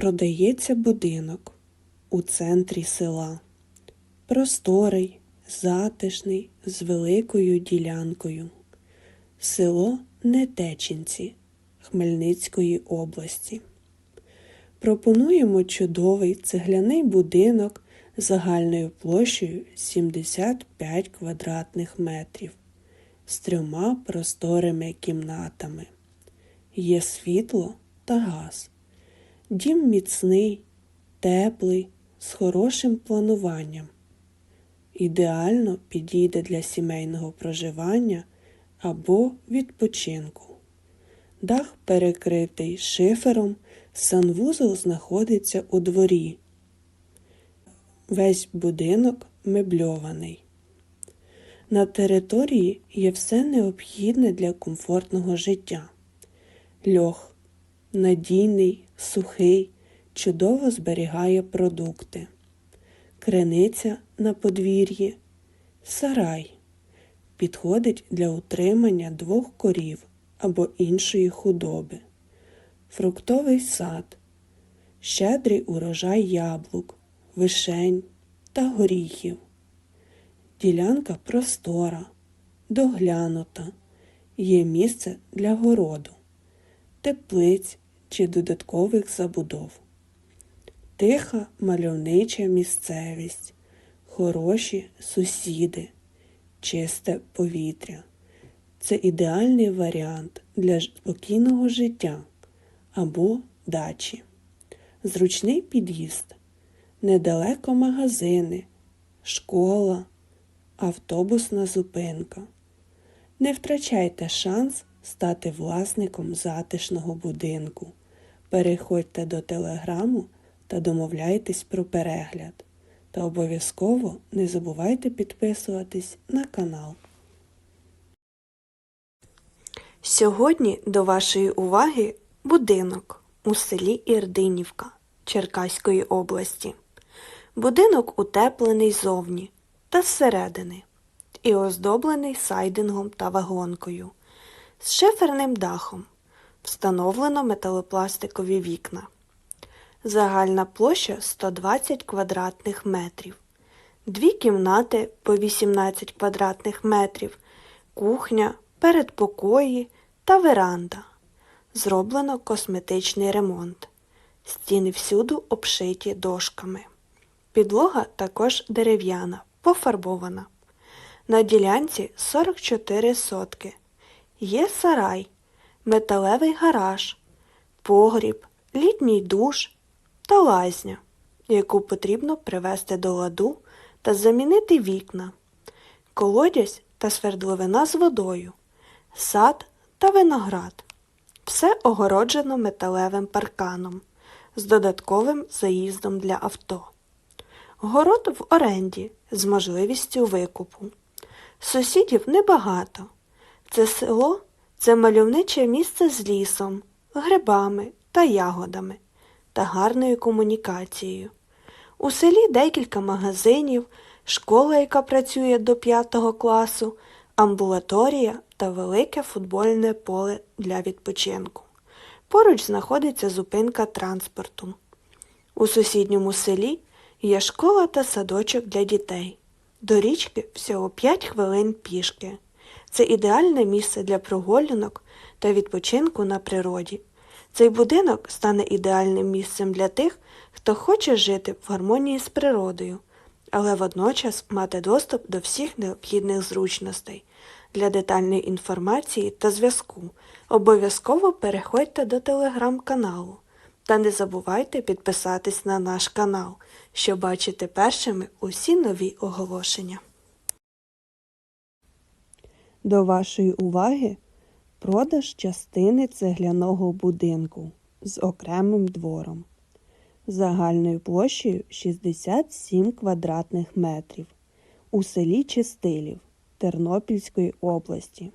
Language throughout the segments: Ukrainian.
Продається будинок у центрі села. Просторий, затишний, з великою ділянкою. Село Нетечінці Хмельницької області. Пропонуємо чудовий цегляний будинок загальною площею 75 квадратних метрів з трьома просторими кімнатами. Є світло та газ. Дім міцний, теплий, з хорошим плануванням. Ідеально підійде для сімейного проживання або відпочинку. Дах перекритий шифером, санвузол знаходиться у дворі. Весь будинок мебльований. На території є все необхідне для комфортного життя. Льох надійний, сухий, чудово зберігає продукти. Криниця на подвір'ї, сарай. Підходить для утримання двох корів або іншої худоби, фруктовий сад, щедрий урожай яблук, вишень та горіхів. Ділянка простора, доглянута, є місце для городу, теплиць чи додаткових забудов. Тиха мальовнича місцевість, хороші сусіди, чисте повітря. Це ідеальний варіант для спокійного життя або дачі. Зручний під'їзд, недалеко магазини, школа, автобусна зупинка. Не втрачайте шанс стати власником затишного будинку. Переходьте до телеграму та домовляйтесь про перегляд. Та обов'язково не забувайте підписуватись на канал. Сьогодні до вашої уваги будинок у селі Ірдинівка Черкаської області. Будинок утеплений зовні та зсередини і оздоблений сайдингом та вагонкою з шиферним дахом. Встановлено металопластикові вікна. Загальна площа 120 квадратних метрів. Дві кімнати по 18 квадратних метрів, кухня, передпокої та веранда. Зроблено косметичний ремонт. Стіни всюду обшиті дошками. Підлога також дерев'яна, пофарбована. На ділянці 44 сотки. Є сарай, металевий гараж, погріб, літній душ та лазня, яку потрібно привести до ладу та замінити вікна, колодязь та свердловина з водою, сад та виноград. Все огороджено металевим парканом з додатковим заїздом для авто. Город в оренді з можливістю викупу. Сусідів небагато. Це село це мальовниче місце з лісом, грибами та ягодами та гарною комунікацією. У селі декілька магазинів, школа, яка працює до 5 класу, амбулаторія та велике футбольне поле для відпочинку. Поруч знаходиться зупинка транспорту. У сусідньому селі є школа та садочок для дітей. До річки всього 5 хвилин пішки. Це ідеальне місце для прогулянок та відпочинку на природі. Цей будинок стане ідеальним місцем для тих, хто хоче жити в гармонії з природою, але водночас мати доступ до всіх необхідних зручностей. Для детальної інформації та зв'язку обов'язково переходьте до телеграм-каналу та не забувайте підписатись на наш канал, щоб бачити першими усі нові оголошення. До вашої уваги продаж частини цегляного будинку з окремим двором загальною площею 67 квадратних метрів у селі Чистилів Тернопільської області.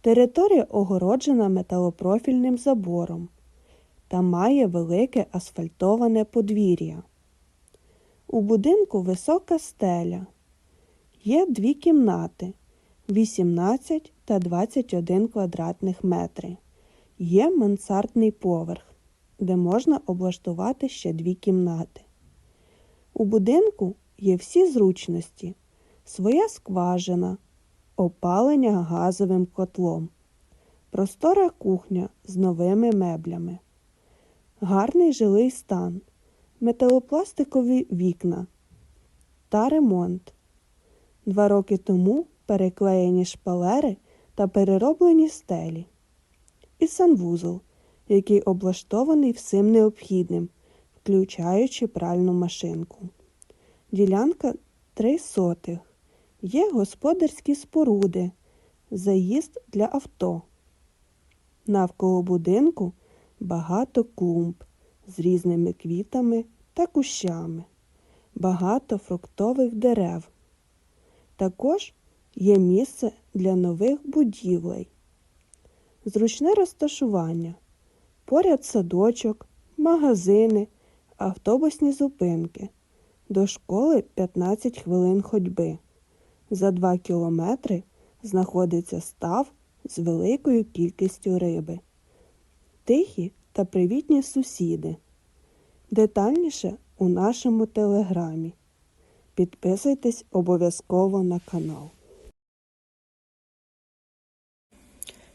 Територія огороджена металопрофільним забором та має велике асфальтоване подвір'я. У будинку висока стеля. Є дві кімнати 18 та 21 квадратних метри. Є мансардний поверх. де можна облаштувати ще дві кімнати. У будинку є всі зручності, своя скважина, опалення газовим котлом, простора кухня з новими меблями, гарний жилий стан, металопластикові вікна та ремонт. Два роки тому переклеєні шпалери та перероблені стелі. І санвузол, який облаштований всім необхідним, включаючи пральну машинку. Ділянка три сотих. Є господарські споруди, заїзд для авто. Навколо будинку багато клумб з різними квітами та кущами, багато фруктових дерев. Також є місце для нових будівлей. Зручне розташування. Поряд садочок, магазини, автобусні зупинки. До школи 15 хвилин ходьби. За 2 кілометри знаходиться став з великою кількістю риби. Тихі та привітні сусіди. Детальніше у нашому телеграмі. Підписуйтесь обов'язково на канал.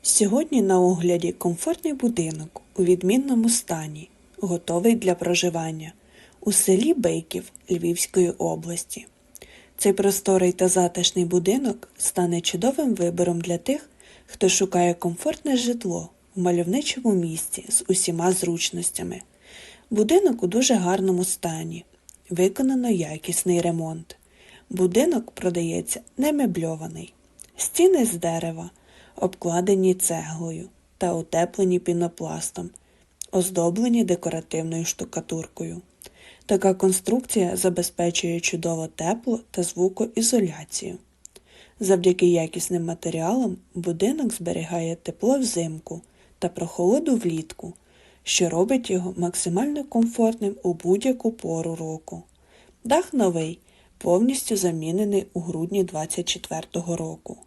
Сьогодні на огляді комфортний будинок у відмінному стані, готовий для проживання у селі Бейків Львівської області. Цей просторий та затишний будинок стане чудовим вибором для тих, хто шукає комфортне житло в мальовничому місті з усіма зручностями. Будинок у дуже гарному стані, виконано якісний ремонт. Будинок продається не мебльований, стіни з дерева, обкладені цеглою та утеплені пінопластом, оздоблені декоративною штукатуркою. Така конструкція забезпечує чудово тепло та звукоізоляцію. Завдяки якісним матеріалам будинок зберігає тепло взимку та прохолоду влітку, що робить його максимально комфортним у будь-яку пору року. Дах новий, повністю замінений у грудні 2024 року.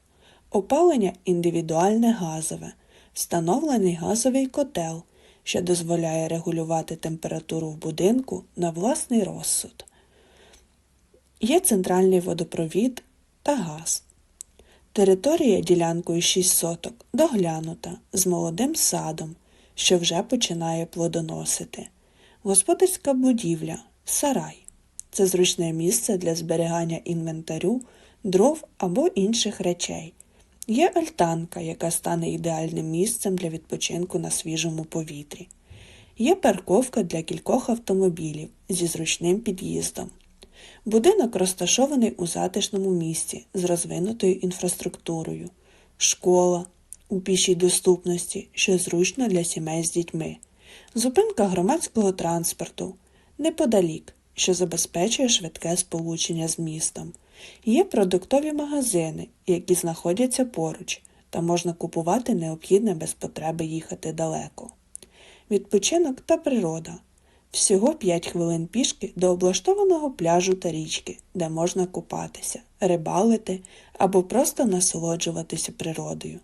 Опалення індивідуальне газове, встановлений газовий котел, що дозволяє регулювати температуру в будинку на власний розсуд. Є центральний водопровід та газ. Територія ділянкою 6 соток доглянута з молодим садом, що вже починає плодоносити. Господарська будівля сарай. Це зручне місце для зберігання інвентарю, дров або інших речей. Є альтанка, яка стане ідеальним місцем для відпочинку на свіжому повітрі. Є парковка для кількох автомобілів зі зручним під'їздом. Будинок розташований у затишному місці з розвинутою інфраструктурою, школа у пішій доступності, що зручно для сімей з дітьми, зупинка громадського транспорту неподалік, що забезпечує швидке сполучення з містом. Є продуктові магазини, які знаходяться поруч, та можна купувати необхідне без потреби їхати далеко. Відпочинок та природа. Всього 5 хвилин пішки до облаштованого пляжу та річки, де можна купатися, рибалити або просто насолоджуватися природою.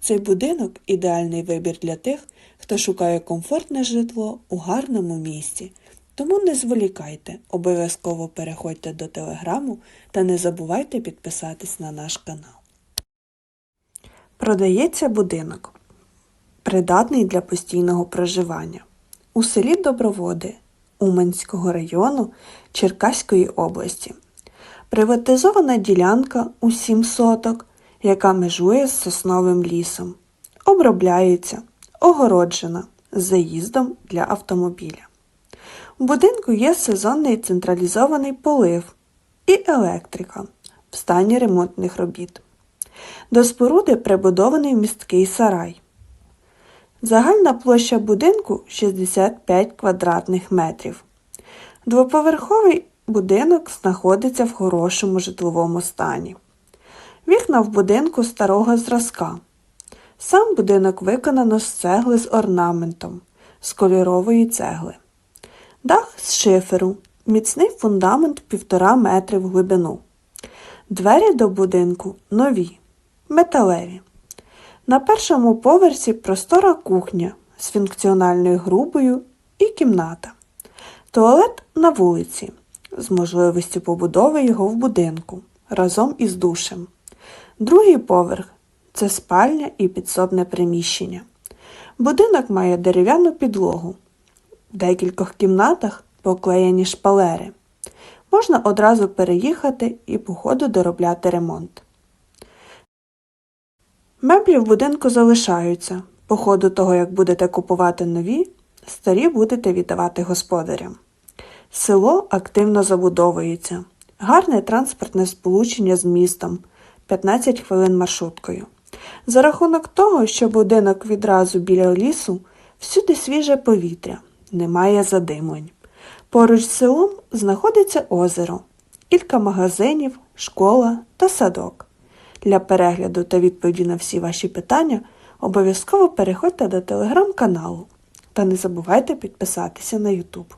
Цей будинок ідеальний вибір для тих, хто шукає комфортне житло у гарному місці. Тому не зволікайте, обов'язково переходьте до телеграму та не забувайте підписатись на наш канал. Продається будинок, придатний для постійного проживання у селі Доброводи Уманського району Черкаської області. Приватизована ділянка у 7 соток, яка межує з сосновим лісом. Обробляється, огороджена заїздом для автомобіля. У будинку є сезонний централізований полив і електрика в стані ремонтних робіт. До споруди прибудований місткий сарай. Загальна площа будинку 65 квадратних метрів. Двоповерховий будинок знаходиться в хорошому житловому стані. Вікна в будинку старого зразка. Сам будинок виконано з цегли з орнаментом, з кольорової цегли. Дах з шиферу, міцний фундамент півтора метри в глибину. Двері до будинку нові, металеві. На першому поверсі простора кухня з функціональною грубою і кімната. Туалет на вулиці з можливістю побудови його в будинку разом із душем. Другий поверх це спальня і підсобне приміщення. Будинок має дерев'яну підлогу. В декількох кімнатах поклеєні шпалери. Можна одразу переїхати і по ходу доробляти ремонт. Меблі в будинку залишаються. По ходу того, як будете купувати нові, старі будете віддавати господарям. Село активно забудовується. Гарне транспортне сполучення з містом 15 хвилин маршруткою. За рахунок того, що будинок відразу біля лісу, всюди свіже повітря, немає задимлень. Поруч з селом знаходиться озеро, кілька магазинів, школа та садок. Для перегляду та відповіді на всі ваші питання обов'язково переходьте до телеграм-каналу та не забувайте підписатися на YouTube.